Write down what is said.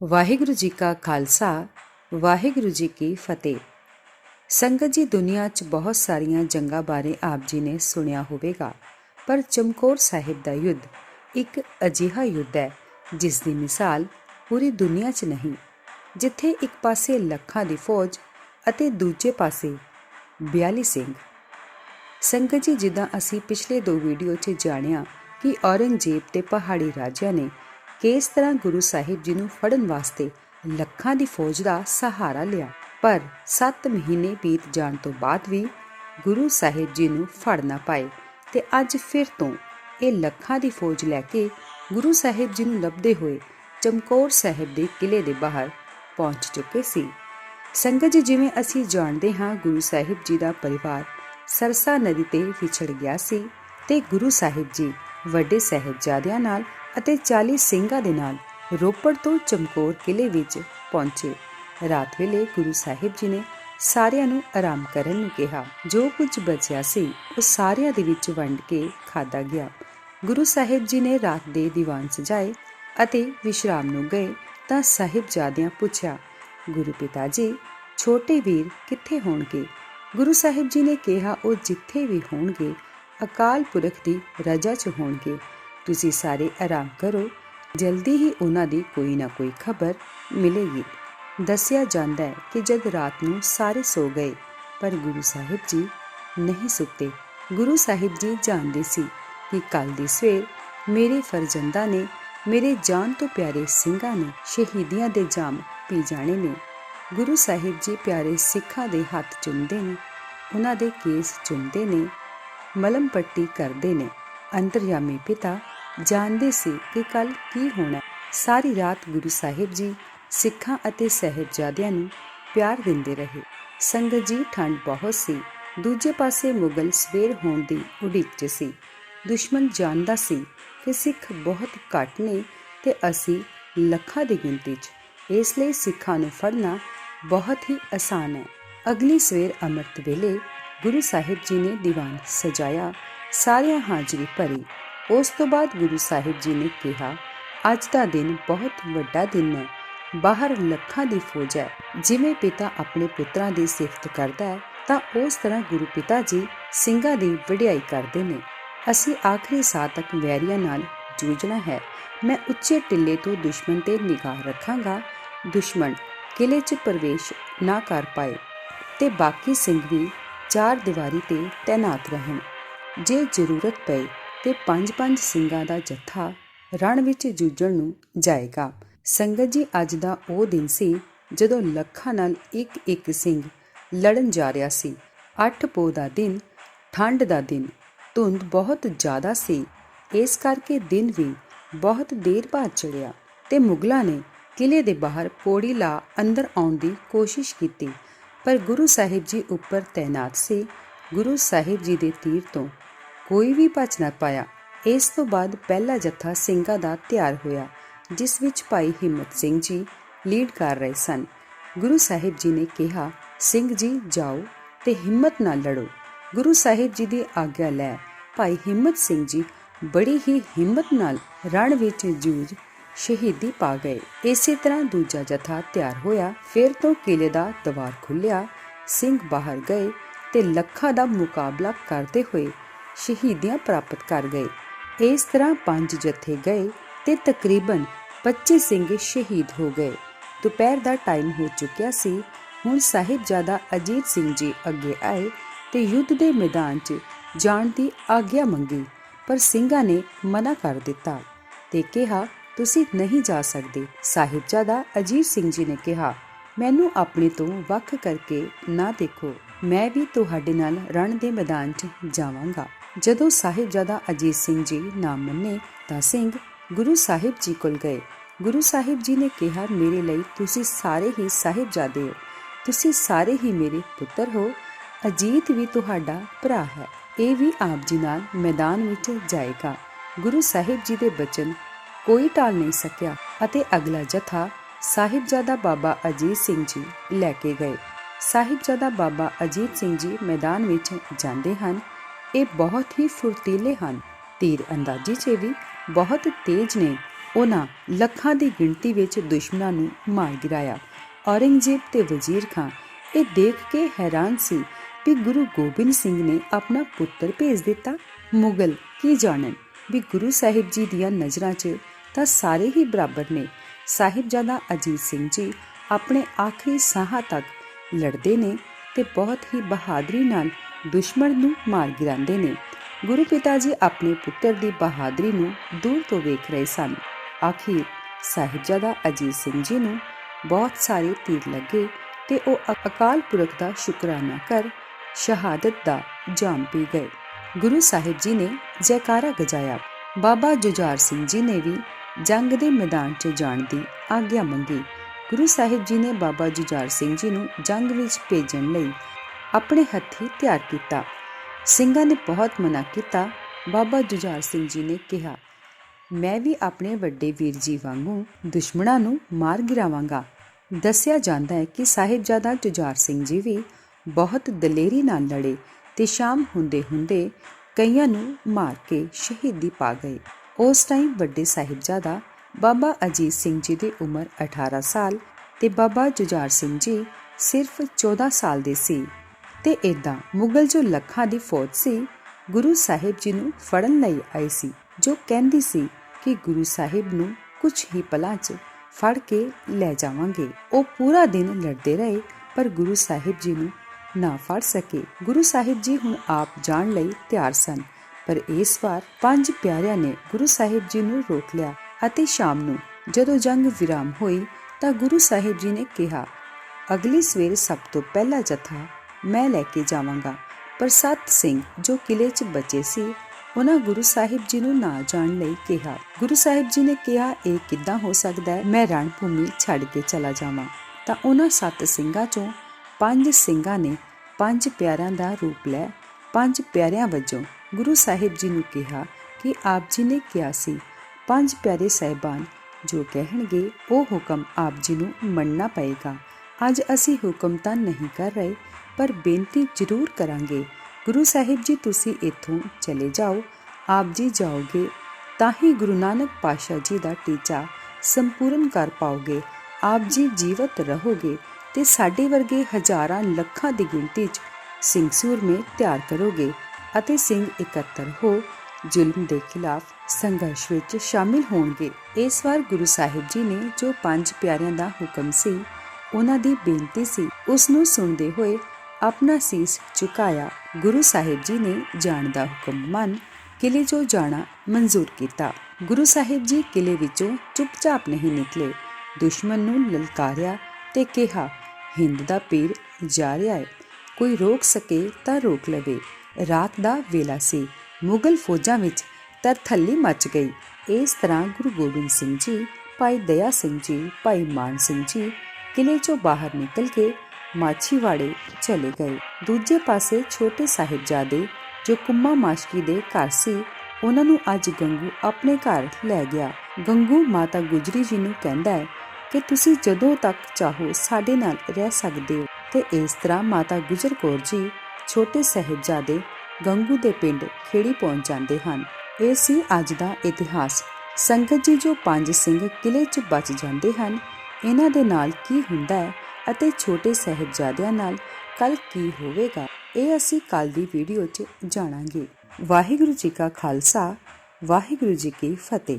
ਵਾਹਿਗੁਰੂ ਜੀ ਕਾ ਖਾਲਸਾ, ਵਾਹਿਗੁਰੂ ਜੀ ਕੀ ਫਤਿਹ। ਸੰਗਤ ਜੀ, ਦੁਨੀਆ 'ਚ ਬਹੁਤ ਸਾਰੀਆਂ ਜੰਗਾਂ ਬਾਰੇ ਆਪ ਜੀ ਨੇ ਸੁਣਿਆ ਹੋਵੇਗਾ, ਪਰ ਚਮਕੌਰ ਸਾਹਿਬ ਦਾ ਯੁੱਧ ਇੱਕ ਅਜਿਹਾ ਯੁੱਧ ਹੈ, ਜਿਸ ਦੀ ਮਿਸਾਲ ਪੂਰੀ ਦੁਨੀਆ 'ਚ ਨਹੀਂ, ਜਿੱਥੇ ਇੱਕ ਪਾਸੇ ਲੱਖਾਂ ਦੀ ਫੌਜ ਅਤੇ ਦੂਜੇ ਪਾਸੇ 42 ਸਿੰਘ। ਸੰਗਤ ਜੀ, ਜਿੱਦਾਂ ਅਸੀਂ ਪਿਛਲੇ ਦੋ ਵੀਡੀਓ 'ਚ ਜਾਣਿਆ ਕਿ ਔਰੰਗਜ਼ੇਬ ਤੇ ਪਹਾੜੀ ਰਾਜਿਆਂ ਨੇ ਕਿਸ ਤਰ੍ਹਾਂ ਗੁਰੂ ਸਾਹਿਬ ਜੀ ਨੂੰ ਫੜਨ ਵਾਸਤੇ ਲੱਖਾਂ ਦੀ ਫੌਜ ਦਾ ਸਹਾਰਾ ਲਿਆ। ਪਰ 7 ਮਹੀਨੇ ਬੀਤ ਜਾਣ ਤੋਂ ਬਾਅਦ ਵੀ ਗੁਰੂ ਸਾਹਿਬ ਜੀ ਨੂੰ ਫੜ ਨਾ ਪਾਏ ਤੇ ਅੱਜ ਫਿਰ ਤੋਂ ਇਹ ਲੱਖਾਂ ਦੀ ਫੌਜ ਲੈ ਕੇ ਗੁਰੂ ਸਾਹਿਬ ਜੀ ਨੂੰ ਲੱਭਦੇ ਹੋਏ ਚਮਕੌਰ ਸਾਹਿਬ ਦੇ ਕਿਲੇ ਦੇ ਬਾਹਰ ਪਹੁੰਚ ਚੁੱਕੇ ਸੀ। ਸੰਗਤ ਜੀ, ਜਿਵੇਂ ਅਸੀਂ ਜਾਣਦੇ ਹਾਂ, ਗੁਰੂ ਸਾਹਿਬ ਜੀ ਦਾ ਪਰਿਵਾਰ ਸਰਸਾ ਨਦੀ ਤੇ ਵਿਛੜ ਗਿਆ ਸੀ ਤੇ ਗੁਰੂ ਸਾਹਿਬ ਜੀ ਵੱਡੇ ਸਾਹਿਬਜ਼ਾਦਿਆਂ ਨਾਲ ਅਤੇ 40 ਸਿੰਘਾਂ ਦੇ ਨਾਲ ਰੋਪੜ ਤੋਂ ਚਮਕੌਰ ਕਿਲੇ ਵਿੱਚ ਪਹੁੰਚੇ। ਰਾਤ ਵੇਲੇ ਗੁਰੂ ਸਾਹਿਬ ਜੀ ਨੇ ਸਾਰਿਆਂ ਨੂੰ ਆਰਾਮ ਕਰਨ ਨੂੰ ਕਿਹਾ। ਜੋ ਕੁਝ ਬਚਿਆ ਸੀ, ਉਹ ਸਾਰਿਆਂ ਦੇ ਵਿੱਚ ਵੰਡ ਕੇ ਖਾਦਾ ਗਿਆ। ਗੁਰੂ ਸਾਹਿਬ ਜੀ ਨੇ ਰਾਤ ਦੇ ਦੀਵਾਨ ਸਜਾਏ ਅਤੇ ਵਿਸ਼ਰਾਮ ਨੂੰ ਗਏ ਤਾਂ ਸਾਹਿਬਜ਼ਾਦਿਆਂ ਪੁੱਛਿਆ, ਗੁਰੂ ਪਿਤਾ ਜੀ, ਛੋਟੇ ਵੀਰ ਕਿੱਥੇ ਹੋਣਗੇ? ਗੁਰੂ ਸਾਹਿਬ ਜੀ ਨੇ ਕਿਹਾ, ਉਹ ਜਿੱਥੇ ਵੀ ਹੋਣਗੇ, ਅਕਾਲ ਪੁਰਖ ਦੀ ਰਜਾ 'ਚ ਹੋਣਗੇ। ਤੁਸੀਂ ਸਾਰੇ ਆਰਾਮ ਕਰੋ। ਜਲਦੀ ਹੀ ਉਹਨਾਂ ਦੀ ਕੋਈ ਨਾ ਕੋਈ ਖਬਰ ਮਿਲੇਗੀ। ਦੱਸਿਆ ਜਾਂਦਾ ਹੈ ਕਿ ਜਦ ਰਾਤ ਨੂੰ ਸਾਰੇ ਸੋ ਗਏ, ਪਰ ਗੁਰੂ ਸਾਹਿਬ ਜੀ ਨਹੀਂ ਸੁੱਤੇ। ਗੁਰੂ ਸਾਹਿਬ ਜੀ ਜਾਣਦੇ ਸੀ ਕਿ ਕੱਲ ਦੀ ਸਵੇਰ ਮੇਰੇ ਫਰਜ਼ੰਦਾ ਨੇ ਮੇਰੇ ਜਾਨ ਤੋਂ ਪਿਆਰੇ ਸਿੰਘਾਂ ਨੇ ਸ਼ਹੀਦੀਆਂ ਦੇ ਜਾਮ ਪੀ ਜਾਣੇ ਨੇ। ਗੁਰੂ ਸਾਹਿਬ ਜੀ ਪਿਆਰੇ ਸਿੱਖਾਂ ਦੇ ਹੱਥ ਚੁੰਮਦੇ ਨੇ, ਉਹਨਾਂ ਦੇ ਕੇਸ ਚੁੰਮਦੇ ਨੇ ਮਲਮ ਪੱਟੀ ਕਰਦੇ ਨੇ। ਅੰਤਰਯਾਮੀ ਪਿਤਾ ਜਾਣਦੇ ਸੀ ਕਿ ਕੱਲ ਕੀ ਹੋਣਾ ਸਾਰੀ ਰਾਤ ਗੁਰੂ ਸਾਹਿਬ ਜੀ ਸਿੱਖਾਂ ਅਤੇ ਸਹਿਬਜ਼ਾਦਿਆਂ ਨੂੰ ਪਿਆਰ ਦਿੰਦੇ ਰਹੇ। ਸੰਗਤ ਜੀ ਠੰਡ ਬਹੁਤ ਸੀ। ਦੂਜੇ ਪਾਸੇ ਮੁਗਲ ਸਵੇਰ ਹੋਣ ਦੀ ਉਡੀਕ 'ਚ ਸੀ। ਦੁਸ਼ਮਣ ਜਾਣਦਾ ਸੀ ਕਿ ਸਿੱਖ ਬਹੁਤ ਘੱਟ ਨੇ ਤੇ ਅਸੀਂ ਲੱਖਾਂ ਦੀ ਗਿਣਤੀ 'ਚ। ਇਸ ਲਈ ਸਿੱਖਾਂ ਨੂੰ ਫੜਨਾ ਬਹੁਤ ਹੀ ਆਸਾਨ ਹੈ। ਅਗਲੀ ਸਵੇਰ ਅੰਮ੍ਰਿਤ ਵੇਲੇ ਗੁਰੂ ਸਾਹਿਬ ਜੀ ਨੇ ਦੀਵਾਨ ਸਜਾਇਆ, ਸਾਰਿਆਂ ਹਾਜ਼ਰੀ ਭਰੀ। ਉਸ ਤੋਂ ਬਾਅਦ ਗੁਰੂ ਸਾਹਿਬ ਜੀ ਨੇ ਕਿਹਾ, ਅੱਜ ਦਾ ਦਿਨ ਬਹੁਤ ਵੱਡਾ ਦਿਨ ਹੈ। ਬਾਹਰ ਲੱਖਾਂ ਦੀ ਫੌਜ ਹੈ। ਜਿਵੇਂ ਪਿਤਾ ਆਪਣੇ ਪੁੱਤਰਾਂ ਦੀ ਸਿਫਤ ਕਰਦਾ ਹੈ, ਤਾਂ ਉਸ ਤਰ੍ਹਾਂ ਗੁਰੂ ਪਿਤਾ ਜੀ ਸਿੰਘਾਂ ਦੀ ਵਡਿਆਈ ਕਰਦੇ ਨੇ। ਅਸੀਂ ਆਖਰੀ ਸਾਹ ਤੱਕ ਵੈਰੀਆਂ ਨਾਲ ਜੂਝਣਾ ਹੈ। ਮੈਂ ਉੱਚੇ ਟਿੱਲੇ ਤੋਂ ਦੁਸ਼ਮਣ ਤੇ ਨਿਗਾਹ ਰੱਖਾਂਗਾ। ਦੁਸ਼ਮਣ ਕਿਲੇ 'ਚ ਪ੍ਰਵੇਸ਼ ਨਾ ਕਰ ਪਾਏ। ਤੇ ਬਾਕੀ ਸਿੰਘ ਵੀ ਚਾਰ ਦੀਵਾਰੀ ਤੇ ਤੈਨਾਤ ਰਹਿਣ। ਜੇ ਜ਼ਰੂਰਤ ਪਏ ਤੇ ਪੰਜ ਪੰਜ ਸਿੰਘਾਂ ਦਾ ਜੱਥਾ ਰਣ ਵਿੱਚ ਜੂਝਣ ਨੂੰ ਜਾਏਗਾ। ਸੰਗਤ ਜੀ, ਅੱਜ ਦਾ ਉਹ ਦਿਨ ਸੀ ਜਦੋਂ ਲੱਖਾਂ ਨਾਲ ਇੱਕ ਇੱਕ ਸਿੰਘ ਲੜਨ ਜਾ ਰਿਹਾ ਸੀ। ਅੱਠ ਪੋ ਦਾ ਦਿਨ ਠੰਡ ਦਾ ਦਿਨ, ਧੁੰਦ ਬਹੁਤ ਜ਼ਿਆਦਾ ਸੀ। ਇਸ ਕਰਕੇ ਦਿਨ ਵੀ ਬਹੁਤ ਦੇਰ ਬਾਅਦ ਚੜਿਆ ਤੇ ਮੁਗਲਾਂ ਨੇ ਕਿਲੇ ਦੇ ਬਾਹਰ ਪੌੜੀ ਲਾ ਅੰਦਰ ਆਉਣ ਦੀ ਕੋਸ਼ਿਸ਼ ਕੀਤੀ। ਪਰ ਗੁਰੂ ਸਾਹਿਬ ਜੀ ਉੱਪਰ ਤੈਨਾਤ ਸੀ। ਗੁਰੂ ਸਾਹਿਬ ਜੀ ਦੇ ਤੀਰ ਤੋਂ ਕੋਈ ਵੀ ਬਚ ਨਾ ਪਾਇਆ। ਇਸ ਤੋਂ ਬਾਅਦ ਪਹਿਲਾ ਜੱਥਾ ਸਿੰਘਾਂ ਦਾ ਤਿਆਰ ਹੋਇਆ, ਜਿਸ ਵਿੱਚ ਭਾਈ ਹਿੰਮਤ ਸਿੰਘ ਜੀ ਲੀਡ ਕਰ ਰਹੇ ਸਨ। ਗੁਰੂ ਸਾਹਿਬ ਜੀ ਨੇ ਕਿਹਾ, ਸਿੰਘ ਜੀ, ਜਾਓ ਤੇ ਹਿੰਮਤ ਨਾਲ ਲੜੋ। ਗੁਰੂ ਸਾਹਿਬ ਜੀ ਦੀ ਆਗਿਆ ਲੈ। ਭਾਈ ਹਿੰਮਤ ਸਿੰਘ ਜੀ ਬੜੀ ਹੀ ਹਿੰਮਤ ਨਾਲ ਰਣ ਵਿੱਚ ਜੂਝ ਸ਼ਹੀਦੀ ਪਾ ਗਏ। ਇਸੇ ਤਰ੍ਹਾਂ ਦੂਜਾ ਜਥਾ ਤਿਆਰ ਹੋਇਆ, ਫਿਰ ਤੋਂ ਕਿਲੇ ਦਾ ਦਵਾਰ ਖੁੱਲਿਆ ਸਿੰਘ ਬਾਹਰ ਗਏ ਤੇ ਲੱਖਾਂ ਦਾ ਮੁਕਾਬਲਾ ਕਰਦੇ ਹੋਏ ਸ਼ਹੀਦੀਆਂ ਪ੍ਰਾਪਤ ਕਰ ਗਏ। ਇਸ ਤਰ੍ਹਾਂ ਪੰਜ ਜਥੇ ਗਏ ਤੇ ਤਕਰੀਬਨ 25 ਸਿੰਘ ਸ਼ਹੀਦ ਹੋ ਗਏ। ਦੁਪਹਿਰ ਦਾ ਟਾਈਮ ਹੋ ਚੁੱਕਿਆ ਸੀ। ਹੁਣ ਸਾਹਿਬਜ਼ਾਦਾ ਅਜੀਤ ਸਿੰਘ ਜੀ ਅੱਗੇ ਆਏ ਤੇ ਯੁੱਧ ਦੇ ਮੈਦਾਨ 'ਚ ਜਾਣ ਦੀ ਆਗਿਆ ਮੰਗੀ, ਪਰ ਸਿੰਘਾਂ ਨੇ ਮਨਾ ਕਰ ਦਿੱਤਾ ਤੇ ਕਿਹਾ, ਤੁਸੀਂ ਨਹੀਂ ਜਾ ਸਕਦੇ। ਸਾਹਿਬਜ਼ਾਦਾ ਅਜੀਤ ਸਿੰਘ ਜੀ ਨੇ ਕਿਹਾ, ਮੈਨੂੰ ਆਪਣੇ ਤੋਂ ਵੱਖ ਕਰਕੇ ਨਾ ਦੇਖੋ। ਮੈਂ ਵੀ ਤੁਹਾਡੇ ਨਾਲ ਰਣ ਦੇ ਮੈਦਾਨ 'ਚ ਜਾਵਾਂਗਾ। ਜਦੋਂ ਸਾਹਿਬਜ਼ਾਦਾ ਅਜੀਤ ਸਿੰਘ ਜੀ ਨਾ ਮੰਨੇ ਤਾਂ ਸਿੰਘ ਗੁਰੂ ਸਾਹਿਬ ਜੀ ਕੋਲ ਗਏ। ਗੁਰੂ ਸਾਹਿਬ ਜੀ ਨੇ ਕਿਹਾ, ਮੇਰੇ ਲਈ ਤੁਸੀਂ ਸਾਰੇ ਹੀ ਸਾਹਿਬਜ਼ਾਦੇ ਹੋ। ਤੁਸੀਂ ਸਾਰੇ ਹੀ ਮੇਰੇ ਪੁੱਤਰ ਹੋ। ਅਜੀਤ ਵੀ ਤੁਹਾਡਾ ਭਰਾ ਹੈ। ਇਹ ਵੀ ਆਪ ਜੀ ਨਾਲ ਮੈਦਾਨ ਵਿੱਚ ਜਾਏਗਾ। ਗੁਰੂ ਸਾਹਿਬ ਜੀ ਦੇ ਬਚਨ ਕੋਈ ਟਾਲ ਨਹੀਂ ਸਕਿਆ ਅਤੇ ਅਗਲਾ ਜਥਾ ਸਾਹਿਬਜ਼ਾਦਾ ਬਾਬਾ ਅਜੀਤ ਸਿੰਘ ਜੀ ਲੈ ਕੇ ਗਏ। ਸਾਹਿਬਜ਼ਾਦਾ ਬਾਬਾ ਅਜੀਤ ਸਿੰਘ ਜੀ ਮੈਦਾਨ ਵਿੱਚ ਜਾਂਦੇ ਹਨ। ਇਹ ਬਹੁਤ ਹੀ ਫੁਰਤੀਲੇ ਹਨ। ਤੀਰ ਅੰਦਾਜ਼ੀ 'ਚ ਵੀ ਬਹੁਤ ਤੇਜ਼ ਨੇ। ਉਹਨਾਂ ਲੱਖਾਂ ਦੀ ਗਿਣਤੀ ਵਿੱਚ ਦੁਸ਼ਮਣਾਂ ਨੂੰ ਮਾਰ ਗਿਰਾਇਆ। ਔਰੰਗਜ਼ੇਬ ਤੇ ਵਜ਼ੀਰ ਖਾਂ ਇਹ ਦੇਖ ਕੇ ਹੈਰਾਨ ਸੀ ਵੀ ਗੁਰੂ ਗੋਬਿੰਦ ਸਿੰਘ ਨੇ ਆਪਣਾ ਪੁੱਤਰ ਭੇਜ ਦਿੱਤਾ। ਮੁਗਲ ਕੀ ਜਾਣਨ? ਵੀ ਗੁਰੂ ਸਾਹਿਬ ਜੀ ਦੀਆਂ ਨਜ਼ਰਾਂ 'ਚ ਤਾਂ ਸਾਰੇ ਹੀ ਬਰਾਬਰ ਨੇ। ਸਾਹਿਬਜ਼ਾਦਾ ਅਜੀਤ ਸਿੰਘ ਜੀ ਆਪਣੇ ਆਖਰੀ ਸਾਹ ਤੱਕ ਲੜਦੇ ਨੇ ਤੇ ਬਹੁਤ ਹੀ ਬਹਾਦਰੀ ਨਾਲ ਦੁਸ਼ਮਣ ਨੂੰ ਮਾਰ ਗਿਰਾਉਂਦੇ ਨੇ। ਗੁਰੂ ਪਿਤਾ ਜੀ ਆਪਣੇ ਪੁੱਤਰ ਦੀ ਬਹਾਦਰੀ ਨੂੰ ਦੂਰ ਤੋਂ ਵੇਖ ਰਹੇ ਸਨ। ਆਖਿਰ ਸਾਹਿਬਜ਼ਾਦਾ ਅਜੀਤ ਸਿੰਘ ਜੀ ਨੂੰ ਬਹੁਤ ਸਾਰੇ ਤੀਰ ਲੱਗੇ ਤੇ ਉਹ ਅਕਾਲ ਪੁਰਖ ਦਾ ਸ਼ੁਕਰਾਨਾ ਕਰ ਸ਼ਹਾਦਤ ਦਾ ਜਾਮ ਪੀ ਗਏ। ਗੁਰੂ ਸਾਹਿਬ ਜੀ ਨੇ ਜੈਕਾਰਾ ਗਜਾਇਆ। ਬਾਬਾ ਜੁਝਾਰ ਸਿੰਘ ਜੀ ਨੇ ਵੀ ਜੰਗ ਦੇ ਮੈਦਾਨ 'ਚ ਜਾਣ ਦੀ ਆਗਿਆ ਮੰਗੀ। ਗੁਰੂ ਸਾਹਿਬ ਜੀ ਨੇ ਬਾਬਾ ਜੁਝਾਰ ਸਿੰਘ ਜੀ ਨੂੰ ਜੰਗ ਵਿੱਚ ਭੇਜਣ ਲਈ ਆਪਣੇ ਹੱਥੀਂ ਤਿਆਰ ਕੀਤਾ। ਸਿੰਘਾਂ ਨੇ ਬਹੁਤ ਮਨਾ ਕੀਤਾ। ਬਾਬਾ ਜੁਝਾਰ ਸਿੰਘ ਜੀ ਨੇ ਕਿਹਾ, ਮੈਂ ਵੀ ਆਪਣੇ ਵੱਡੇ ਵੀਰ ਜੀ ਵਾਂਗੂ ਦੁਸ਼ਮਣਾਂ ਨੂੰ ਮਾਰ ਗਿਰਾਵਾਂਗਾ। ਦੱਸਿਆ ਜਾਂਦਾ ਹੈ ਕਿ ਸਾਹਿਬਜ਼ਾਦਾ ਜੁਝਾਰ ਸਿੰਘ ਜੀ ਵੀ ਬਹੁਤ ਦਲੇਰੀ ਨਾਲ ਲੜੇ ਤੇ ਸ਼ਾਮ ਹੁੰਦੇ ਹੁੰਦੇ ਕਈਆਂ ਨੂੰ ਮਾਰ ਕੇ ਸ਼ਹੀਦੀ ਪਾ ਗਏ। ਉਸ ਟਾਈਮ ਵੱਡੇ ਸਾਹਿਬਜ਼ਾਦਾ ਬਾਬਾ ਅਜੀਤ ਸਿੰਘ ਜੀ ਦੀ ਉਮਰ 18 ਸਾਲ ਤੇ ਬਾਬਾ ਜੁਝਾਰ ਸਿੰਘ ਜੀ ਸਿਰਫ 14 ਸਾਲ ਦੇ ਸੀ। ਤੇ ਇਦਾਂ ਮੁਗਲ ਜੋ ਲੱਖਾਂ ਦੀ ਫੌਜ ਸੀ, ਗੁਰੂ ਸਾਹਿਬ ਜੀ ਨੂੰ ਫੜਨ ਲਈ ਆਈ ਸੀ, ਜੋ ਕਹਿੰਦੀ ਸੀ ਕਿ ਗੁਰੂ ਸਾਹਿਬ ਨੂੰ ਕੁਝ ਹੀ ਪਲਾਂ 'ਚ ਫੜ ਕੇ ਲੈ ਜਾਵਾਂਗੇ। ਉਹ ਪੂਰਾ ਦਿਨ ਲੜਦੇ ਰਹੇ, ਪਰ ਗੁਰੂ ਸਾਹਿਬ ਜੀ ਨੂੰ ਨਾ ਫੜ ਸਕੇ। ਗੁਰੂ ਸਾਹਿਬ ਜੀ ਹੁਣ ਆਪ ਜਾਣ ਲਈ ਤਿਆਰ ਸਨ, ਪਰ ਇਸ ਵਾਰ ਪੰਜ ਪਿਆਰਿਆਂ ਨੇ ਗੁਰੂ ਸਾਹਿਬ ਜੀ ਨੂੰ ਰੋਕ ਲਿਆ ਅਤੇ ਸ਼ਾਮ ਨੂੰ ਜਦੋਂ ਜੰਗ ਵਿਰਾਮ ਹੋਈ ਤਾਂ ਗੁਰੂ ਸਾਹਿਬ ਜੀ ਨੇ ਕਿਹਾ, ਅਗਲੀ ਸਵੇਰ ਸਭ ਤੋਂ ਪਹਿਲਾ ਜਥਾ ਮੈਂ ਲੈ ਕੇ ਜਾਵਾਂਗਾ। ਪਰ ਸਤ ਸਿੰਘ ਜੋ ਕਿਲੇ 'ਚ ਬਚੇ ਸੀ, ਉਹਨਾਂ ਗੁਰੂ ਸਾਹਿਬ ਜੀ ਨੂੰ ਨਾ ਜਾਣ ਲਈ ਕਿਹਾ। ਗੁਰੂ ਸਾਹਿਬ ਜੀ ਨੇ ਕਿਹਾ, ਇਹ ਕਿੱਦਾਂ ਹੋ ਸਕਦਾ ਹੈ? ਮੈਂ ਰਣ ਭੂਮੀ ਛੱਡ ਕੇ ਚਲਾ ਜਾਵਾਂ। ਤਾਂ ਉਹਨਾਂ ਸੱਤ ਸਿੰਘਾਂ 'ਚੋਂ ਪੰਜ ਸਿੰਘਾਂ ਨੇ ਪੰਜ ਪਿਆਰਿਆਂ ਦਾ ਰੂਪ ਲੈ ਪੰਜ ਪਿਆਰਿਆਂ ਵਜੋਂ ਗੁਰੂ ਸਾਹਿਬ ਜੀ ਨੂੰ ਕਿਹਾ ਕਿ ਆਪ ਜੀ ਨੇ ਕਿਹਾ ਸੀ, ਪੰਜ ਪਿਆਰੇ ਸਹਿਬਾਨ, ਜੋ ਕਹਿਣਗੇ, ਉਹ ਹੁਕਮ ਆਪ ਜੀ ਨੂੰ ਮੰਨਣਾ ਪਏਗਾ। ਅੱਜ ਅਸੀਂ ਹੁਕਮ ਤਾਂ ਨਹੀਂ ਕਰ ਰਹੇ ਪਰ ਬੇਨਤੀ ਜ਼ਰੂਰ ਕਰਾਂਗੇ। ਗੁਰੂ ਸਾਹਿਬ ਜੀ, ਤੁਸੀਂ ਇੱਥੋਂ ਚਲੇ ਜਾਓ। ਆਪ ਜੀ ਜਾਓਗੇ, ਤਾਂ ਹੀ ਗੁਰੂ ਨਾਨਕ ਪਾਸ਼ਾ ਜੀ ਦਾ ਟੀਚਾ ਸੰਪੂਰਨ ਕਰ ਪਾਓਗੇ। ਆਪ ਜੀ ਜੀਵਤ ਰਹੋਗੇ ਤੇ ਸਾਡੇ ਵਰਗੇ ਹਜ਼ਾਰਾਂ ਲੱਖਾਂ ਦੀ ਗਿਣਤੀ 'ਚ ਸਿੰਘ ਸੂਰਮੇ ਤਿਆਰ ਕਰੋਗੇ ਅਤੇ ਸਿੰਘ ਇਕੱਤਰ ਹੋ ਜ਼ੁਲਮ ਦੇ ਖਿਲਾਫ ਸੰਘਰਸ਼ ਵਿੱਚ ਸ਼ਾਮਿਲ ਹੋਣਗੇ। ਇਸ ਵਾਰ ਗੁਰੂ ਸਾਹਿਬ ਜੀ ਨੇ ਜੋ ਪੰਜ ਪਿਆਰਿਆਂ ਦਾ ਹੁਕਮ ਸੀ, ਉਹਨਾਂ ਦੀ ਬੇਨਤੀ ਸੀ, ਉਸ ਨੂੰ ਸੁਣਦੇ ਹੋਏ ਆਪਣਾ ਸੀਸ ਝੁਕਾਇਆ ਗੁਰੂ ਸਾਹਿਬ ਜੀ ਨੇ ਜਾਣ ਦਾ ਹੁਕਮ ਮੰਨ ਕਿਲੇ 'ਚੋਂ ਜਾਣਾ ਮਨਜ਼ੂਰ ਕੀਤਾ। ਗੁਰੂ ਸਾਹਿਬ ਜੀ ਕਿਲੇ ਵਿੱਚੋਂ ਚੁੱਪਚਾਪ ਨਹੀਂ ਨਿਕਲੇ। ਦੁਸ਼ਮਣ ਨੂੰ ਲਲਕਾਰਿਆ ਤੇ ਕਿਹਾ, ਹਿੰਦ ਦਾ ਪੀਰ ਜਾ ਰਿਹਾ ਹੈ ਕੋਈ ਰੋਕ ਸਕੇ ਤਾਂ ਰੋਕ ਲਵੇ। ਰਾਤ ਦਾ ਵੇਲਾ ਸੀ। ਮੁਗਲ ਫੌਜਾਂ ਵਿੱਚ ਤਰਥੱਲੀ ਮਚ ਗਈ। ਇਸ ਤਰ੍ਹਾਂ ਗੁਰੂ ਗੋਬਿੰਦ ਸਿੰਘ ਜੀ, ਭਾਈ ਦਇਆ ਸਿੰਘ ਜੀ, ਭਾਈ ਮਾਨ ਸਿੰਘ ਜੀ ਕਿਲੇ ਚੋਂ ਬਾਹਰ ਨਿਕਲ ਕੇ ਮਾਛੀਵਾੜੇ ਚਲੇ ਗਏ। ਦੂਜੇ ਪਾਸੇ ਛੋਟੇ ਸਾਹਿਬਜ਼ਾਦੇ ਜੋ ਕੁੰਮਾ ਮਾਸ਼ਕੀ ਦੇ ਘਰ ਸੀ, ਉਹਨਾਂ ਨੂੰ ਅੱਜ ਗੰਗੂ ਆਪਣੇ ਘਰ ਲੈ ਗਿਆ। ਗੰਗੂ ਮਾਤਾ ਗੁਜਰੀ ਜੀ ਨੂੰ ਕਹਿੰਦਾ ਹੈ ਕਿ ਤੁਸੀਂ ਜਦੋਂ ਤੱਕ ਚਾਹੋ ਸਾਡੇ ਨਾਲ ਰਹਿ ਸਕਦੇ ਹੋ। ਤੇ ਇਸ ਤਰ੍ਹਾਂ ਮਾਤਾ ਗੁਜਰ ਕੌਰ ਜੀ, ਛੋਟੇ ਸਾਹਿਬਜ਼ਾਦੇ ਗੰਗੂ ਦੇ ਪਿੰਡ ਖੇੜੀ ਪਹੁੰਚ ਜਾਂਦੇ ਹਨ। ਇਹ ਸੀ ਅੱਜ ਦਾ ਇਤਿਹਾਸ। ਸੰਗਤ ਜੀ ਜੋ ਪੰਜ ਸਿੰਘ ਕਿਲੇ 'ਚ ਬਚ ਜਾਂਦੇ ਹਨ, ਇਹਨਾਂ ਦੇ ਨਾਲ ਕੀ ਹੁੰਦਾ ਹੈ? ਅਤੇ ਛੋਟੇ ਸਾਹਿਬਜ਼ਾਦਿਆਂ ਨਾਲ ਕੱਲ ਕੀ ਹੋਵੇਗਾ, ਇਹ ਅਸੀਂ ਕੱਲ ਦੀ ਵੀਡੀਓ 'ਚ ਜਾਣਾਂਗੇ। ਵਾਹਿਗੁਰੂ ਜੀ ਕਾ ਖਾਲਸਾ, ਵਾਹਿਗੁਰੂ ਜੀ ਕੀ ਫਤਿਹ।